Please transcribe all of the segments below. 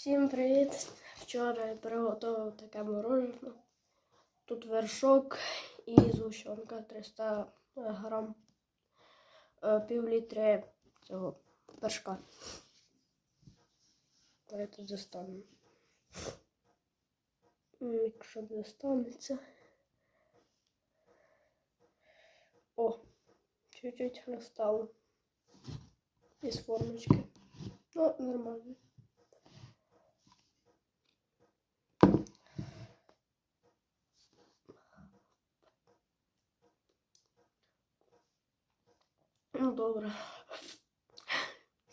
Всім привіт! Вчора я приготував таке мороженое. Тут вершок і згущенка 300 грам, е, пів літри цього вершка. Я тут достану. М, Якщо достанеться. О, чуть-чуть розстало. Із формочки. Ну, нормально. Ну, добре.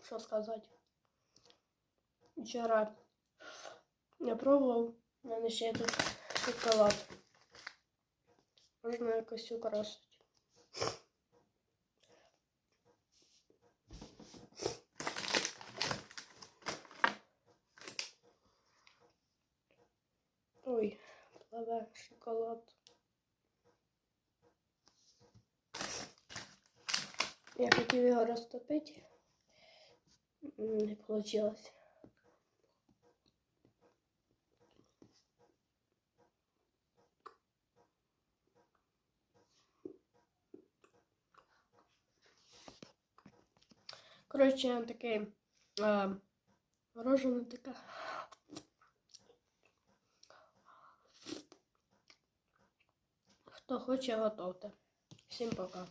Що сказати? Вчора я пробував, у мене ще тут шоколад. Можна якось украсити. Ой, пливе шоколад. Я хотів його розтопити. Не вийшло. Коротше, таке е, морожене таке. Хто хоче, готовте. Всім пока.